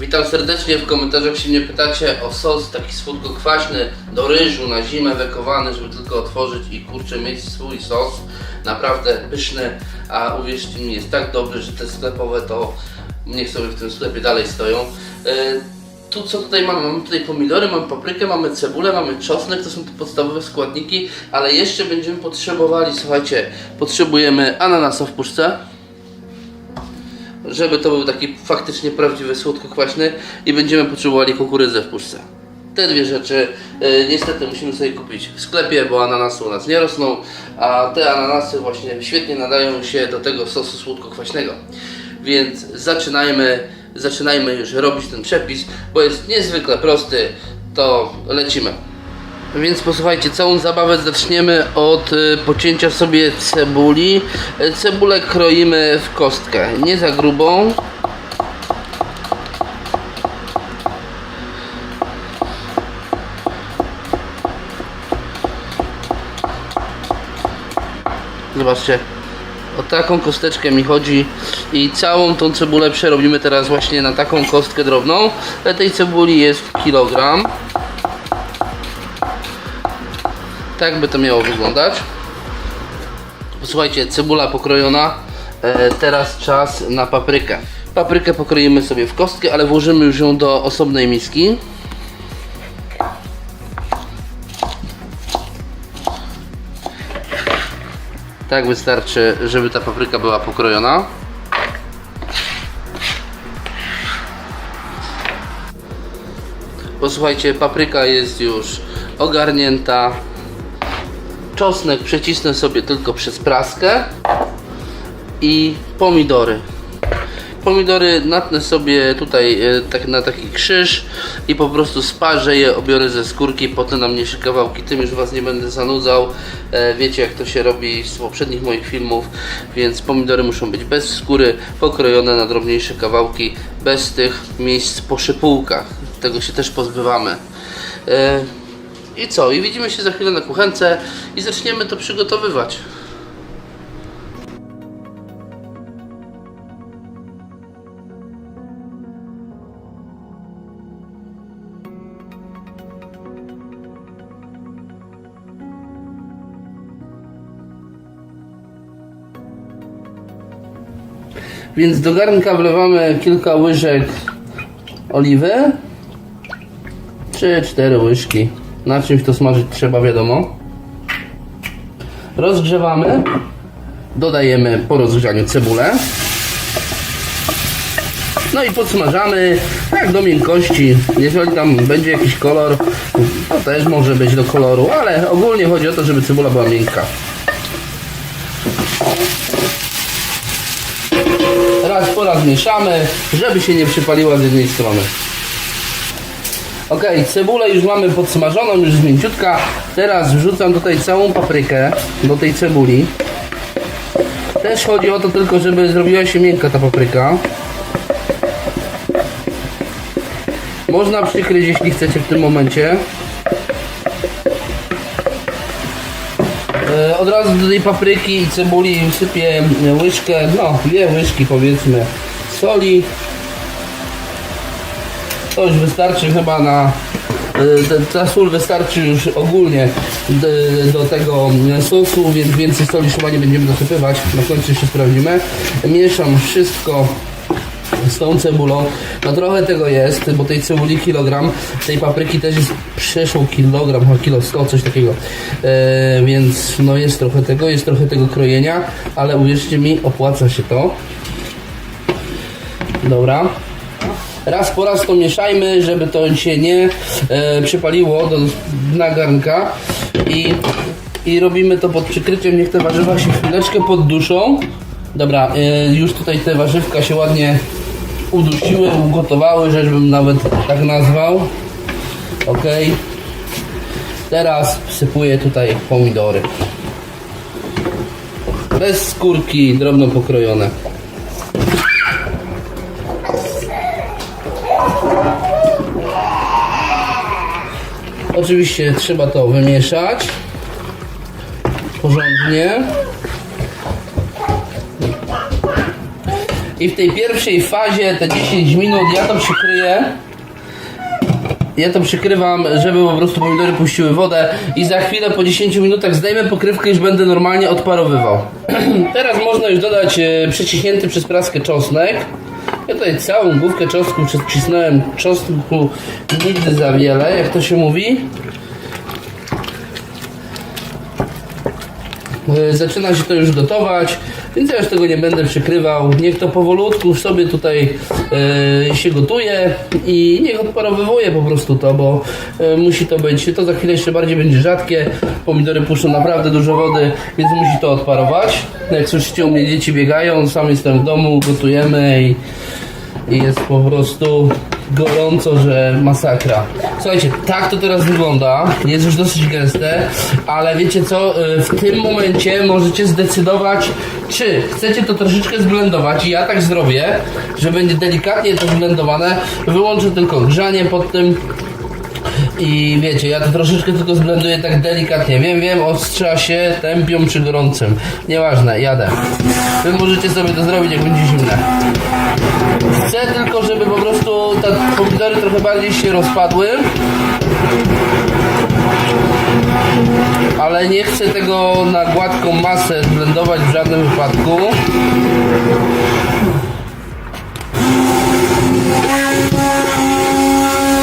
Witam serdecznie, w komentarzach się mnie pytacie o sos taki słodko-kwaśny do ryżu na zimę wekowany, żeby tylko otworzyć i kurczę mieć swój sos. Naprawdę pyszny, a uwierzcie mi jest tak dobry, że te sklepowe to niech sobie w tym sklepie dalej stoją. E, tu co tutaj mamy? Mamy tutaj pomidory, mamy paprykę, mamy cebulę, mamy czosnek, to są te podstawowe składniki, ale jeszcze będziemy potrzebowali, słuchajcie, potrzebujemy ananasa w puszce, żeby to był taki faktycznie prawdziwy słodko-kwaśny i będziemy potrzebowali kukurydzę w puszce. Te dwie rzeczy e, niestety musimy sobie kupić w sklepie, bo ananasy u nas nie rosną, a te ananasy właśnie świetnie nadają się do tego sosu słodko-kwaśnego. Więc zaczynajmy, zaczynajmy już robić ten przepis, bo jest niezwykle prosty, to lecimy. Więc posłuchajcie, całą zabawę zaczniemy od y, pocięcia sobie cebuli. Y, Cebulę kroimy w kostkę, nie za grubą. Zobaczcie, o taką kosteczkę mi chodzi i całą tą cebulę przerobimy teraz właśnie na taką kostkę drobną. Tej cebuli jest kilogram. Tak by to miało wyglądać. Posłuchajcie, cebula pokrojona. E, teraz czas na paprykę. Paprykę pokroimy sobie w kostkę, ale włożymy już ją do osobnej miski. Tak wystarczy, żeby ta papryka była pokrojona. Posłuchajcie, papryka jest już ogarnięta. Czosnek przecisnę sobie tylko przez praskę i pomidory. Pomidory natnę sobie tutaj e, tak na taki krzyż i po prostu sparzę je, obiorę ze skórki, potem na mniejsze kawałki. Tym już Was nie będę zanudzał. E, Wiecie jak to się robi z poprzednich moich filmów, więc pomidory muszą być bez skóry, pokrojone na drobniejsze kawałki, bez tych miejsc po szypułkach. Tego się też pozbywamy. I co? I widzimy się za chwilę na kuchence i zaczniemy to przygotowywać. Więc do garnka wlewamy kilka łyżek oliwy. 3-4 łyżki. Na czymś to smażyć trzeba, wiadomo. Rozgrzewamy. Dodajemy po rozgrzaniu cebulę. No i podsmażamy tak do miękkości. Jeżeli tam będzie jakiś kolor, to też może być do koloru, ale ogólnie chodzi o to, żeby cebula była miękka. Raz po raz mieszamy, żeby się nie przypaliła z jednej strony. Ok, cebulę już mamy podsmażoną, już mięciutka. Teraz wrzucam tutaj całą paprykę do tej cebuli. Też chodzi o to tylko, żeby zrobiła się miękka ta papryka. Można przykryć, jeśli chcecie w tym momencie. E, Od razu do tej papryki i cebuli sypię łyżkę, no dwie łyżki powiedzmy soli. To już wystarczy chyba na. e, ta- Ta sól wystarczy już ogólnie do, tego sosu, więc więcej soli chyba nie będziemy dosypywać. Na końcu jeszcze sprawdzimy. Mieszam wszystko z tą cebulą. No trochę tego jest, bo tej cebuli kilogram, tej papryki też jest przeszło kilogram, chyba kilo 100, coś takiego. E, więc no jest trochę tego, jest trochę tego krojenia, ale uwierzcie mi, opłaca się to. Dobra. Raz po raz to mieszajmy, żeby to się nie e, przypaliło do dna garnka i, i robimy to pod przykryciem, niech te warzywa się chwileczkę podduszą. Dobra, e, już tutaj te warzywka się ładnie udusiły, ugotowały, żebym nawet tak nazwał. Ok. Teraz wsypuję tutaj pomidory. Bez skórki, drobno pokrojone. Oczywiście trzeba to wymieszać porządnie. I w tej pierwszej fazie, te 10 minut, ja to przykryję. Ja to przykrywam, żeby po prostu pomidory puściły wodę i za chwilę po 10 minutach zdejmę pokrywkę już będę normalnie odparowywał. Teraz można już dodać e, przeciśnięty przez praskę czosnek. Ja tutaj całą główkę czosnku przecisnąłem. Czosnku nigdy za wiele, jak to się mówi. E, Zaczyna się to już gotować, więc ja już tego nie będę przykrywał. Niech to powolutku sobie tutaj e, się gotuje i niech odparowywuje po prostu to, bo e, musi to być, to za chwilę jeszcze bardziej będzie rzadkie. Pomidory puszczą naprawdę dużo wody, więc musi to odparować. Jak słyszycie, u mnie dzieci biegają, sam jestem w domu, gotujemy i i jest po prostu gorąco, że masakra. Słuchajcie, tak to teraz wygląda. Jest już dosyć gęste, ale wiecie co? Y, W tym momencie możecie zdecydować, czy chcecie to troszeczkę zblendować. I ja tak zrobię, że będzie delikatnie to zblendowane. Wyłączę tylko grzanie pod tym. I wiecie, ja to troszeczkę tylko zblenduję tak delikatnie. Wiem, wiem, ostrza się tępią przy gorącym. Nieważne, jadę. Wy możecie sobie to zrobić, jak będzie zimne. Chcę tylko, żeby po prostu te pomidory trochę bardziej się rozpadły. Ale nie chcę tego na gładką masę blendować w żadnym wypadku.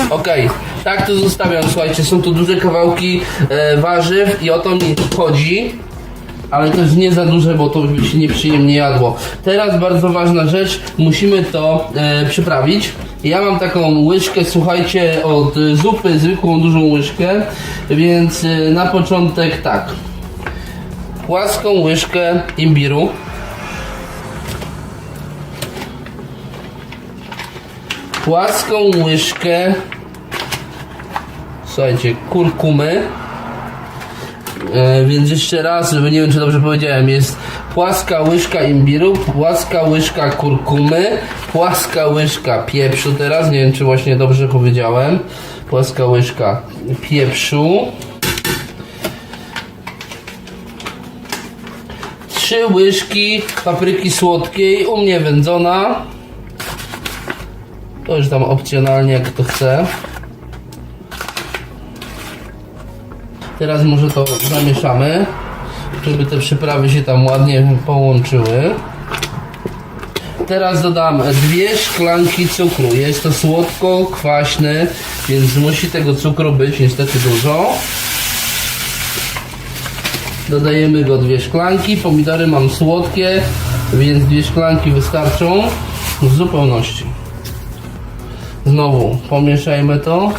Okej, tak to zostawiam, słuchajcie, są tu duże kawałki e, warzyw i o to mi chodzi. Ale też nie za duże, bo to by się nieprzyjemnie jadło. Teraz bardzo ważna rzecz, musimy to e, przyprawić. Ja mam taką łyżkę, słuchajcie, od zupy, zwykłą dużą łyżkę, więc e, na początek tak. Płaską łyżkę imbiru. Płaską łyżkę, słuchajcie, kurkumy. E, więc jeszcze raz, żeby nie wiem czy dobrze powiedziałem, jest płaska łyżka imbiru, płaska łyżka kurkumy, płaska łyżka pieprzu teraz, nie wiem czy właśnie dobrze powiedziałem, płaska łyżka pieprzu, trzy łyżki papryki słodkiej, u mnie wędzona, to już tam opcjonalnie jak kto chce. Teraz może to zamieszamy, żeby te przyprawy się tam ładnie połączyły. Teraz dodam dwie szklanki cukru. Jest to słodko, kwaśny, więc musi tego cukru być niestety dużo. Dodajemy go dwie szklanki. Pomidory mam słodkie, więc dwie szklanki wystarczą w zupełności. Znowu pomieszajmy to.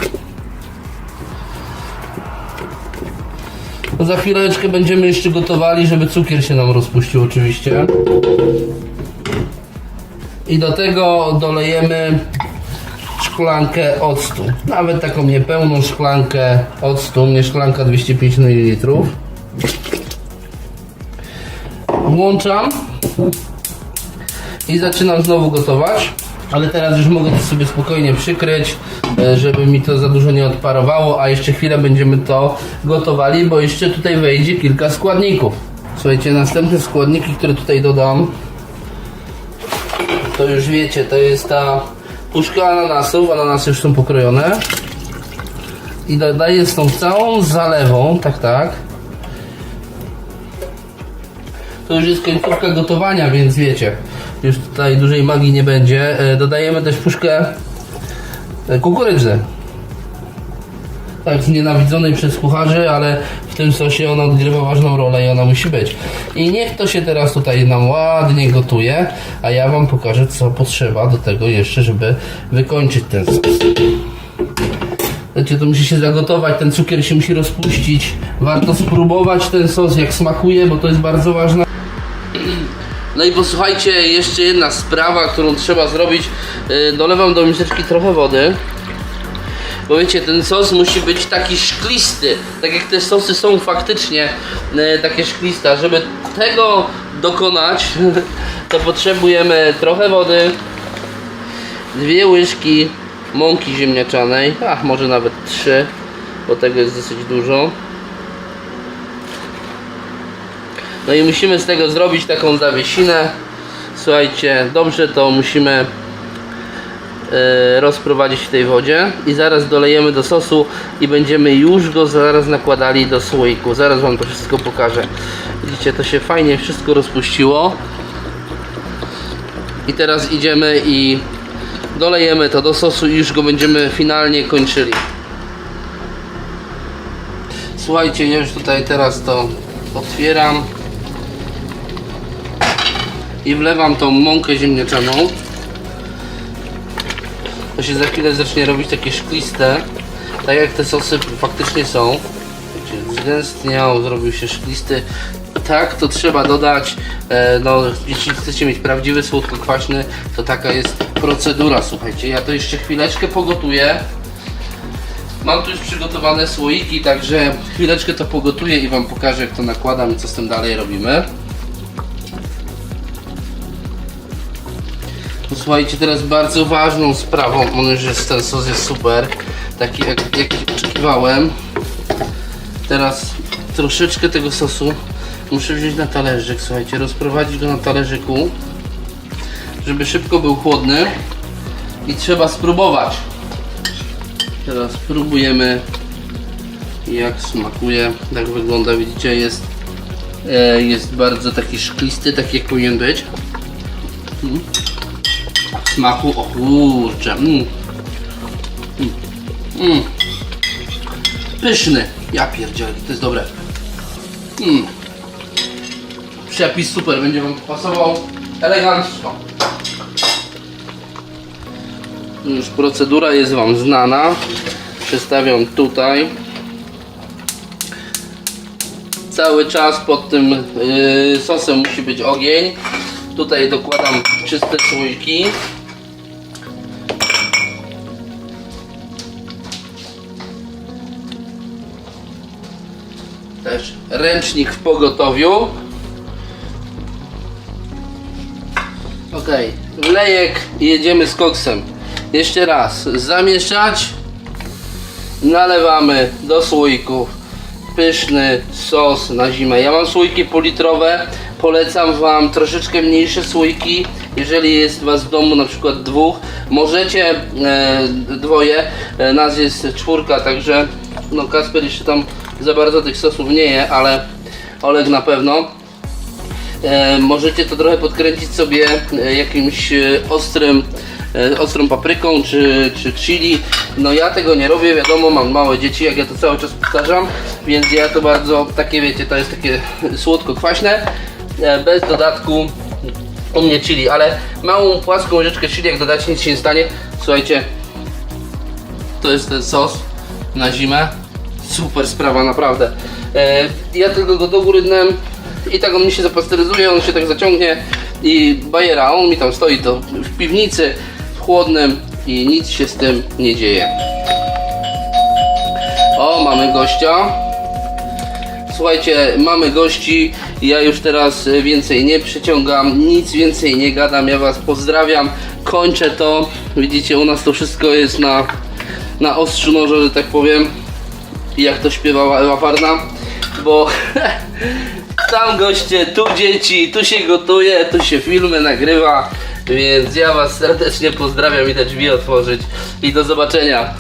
Za chwileczkę będziemy jeszcze gotowali, żeby cukier się nam rozpuścił oczywiście. I do tego dolejemy szklankę octu. Nawet taką niepełną szklankę octu, nie szklanka 250 ml. Włączam i zaczynam znowu gotować. Ale teraz już mogę to sobie spokojnie przykryć, żeby mi to za dużo nie odparowało, a jeszcze chwilę będziemy to gotowali, bo jeszcze tutaj wejdzie kilka składników. Słuchajcie, następne składniki, które tutaj dodam, to już wiecie, to jest ta puszka ananasów, ananasy już są pokrojone. I dodaję z tą całą zalewą, tak, tak. To już jest końcówka gotowania, więc wiecie, już tutaj dużej magii nie będzie. E, Dodajemy też puszkę e, kukurydzy. Tak, znienawidzonej przez kucharzy, ale w tym sosie ona odgrywa ważną rolę i ona musi być. I niech to się teraz tutaj nam ładnie gotuje, a ja Wam pokażę, co potrzeba do tego jeszcze, żeby wykończyć ten sos. Wiecie, to musi się zagotować, ten cukier się musi rozpuścić. Warto spróbować ten sos, jak smakuje, bo to jest bardzo ważne. No i posłuchajcie, jeszcze jedna sprawa, którą trzeba zrobić. Yy, Dolewam do miseczki trochę wody. Bo wiecie, ten sos musi być taki szklisty, tak jak te sosy są faktycznie e, takie szkliste. Żeby tego dokonać, to potrzebujemy trochę wody, dwie łyżki mąki ziemniaczanej, a może nawet trzy, bo tego jest dosyć dużo. No i musimy z tego zrobić taką zawiesinę. Słuchajcie, dobrze to musimy e, rozprowadzić w tej wodzie i zaraz dolejemy do sosu i będziemy już go zaraz nakładali do słoiku. Zaraz Wam to wszystko pokażę. Widzicie, to się fajnie wszystko rozpuściło. I teraz idziemy i dolejemy to do sosu i już go będziemy finalnie kończyli. Słuchajcie, ja już tutaj teraz to otwieram i wlewam tą mąkę ziemniaczaną. To się za chwilę zacznie robić takie szkliste, tak jak te sosy faktycznie są. Zgęstniał, zrobił się szklisty. Tak, to trzeba dodać. E, no, jeśli chcecie mieć prawdziwy słodko-kwaśny, to taka jest procedura. Słuchajcie, ja to jeszcze chwileczkę pogotuję. Mam tu już przygotowane słoiki, także chwileczkę to pogotuję i Wam pokażę jak to nakładam i co z tym dalej robimy. Słuchajcie, teraz bardzo ważną sprawą, on jest, ten sos jest super, taki jak, jak oczekiwałem. Teraz troszeczkę tego sosu muszę wziąć na talerzyk, słuchajcie, rozprowadzić go na talerzyku, żeby szybko był chłodny i trzeba spróbować. Teraz spróbujemy jak smakuje, jak wygląda, widzicie jest e, jest bardzo taki szklisty, taki jak powinien być Mm. Smaku, o kurczę mm. Mm. Mm. pyszny, ja pierdzielę, to jest dobre mm. przepis super, będzie wam pasował elegancko już procedura jest Wam znana. Przestawiam tutaj. Cały czas pod tym yy, sosem musi być ogień. Tutaj dokładam czyste słoiki. Też ręcznik w pogotowiu. Ok, wlejek i jedziemy z koksem. Jeszcze raz, zamieszać, nalewamy do słoików. Pyszny sos na zimę. Ja mam słoiki politrowe, polecam Wam troszeczkę mniejsze słoiki. Jeżeli jest Was w domu na przykład dwóch, możecie e, dwoje, e, nas jest czwórka, także no Kasper jeszcze tam za bardzo tych sosów nie je, ale Oleg na pewno. E, możecie to trochę podkręcić sobie e, jakimś e, ostrym, e, ostrą papryką czy, czy chili. No ja tego nie robię, wiadomo, mam małe dzieci, jak ja to cały czas powtarzam, więc ja to bardzo takie wiecie, to jest takie słodko-kwaśne, e, bez dodatku u mnie chili, ale małą płaską łyżeczkę chili, jak dodacie, nic się nie stanie. Słuchajcie, to jest ten sos na zimę. Super sprawa, naprawdę. E, ja tylko go do góry dnem i tak on mi się zapasteryzuje, on się tak zaciągnie i bajera, on mi tam stoi to w piwnicy, w chłodnym i nic się z tym nie dzieje. O, mamy gościa. Słuchajcie, mamy gości. Ja już teraz więcej nie przyciągam, nic więcej nie gadam. Ja Was pozdrawiam. Kończę to. Widzicie, u nas to wszystko jest na, na ostrzu noża, że tak powiem. I jak to śpiewała Ewa Parna, bo tam goście, tu dzieci, tu się gotuje, tu się filmy nagrywa. Więc ja Was serdecznie pozdrawiam i te drzwi otworzyć. I do zobaczenia.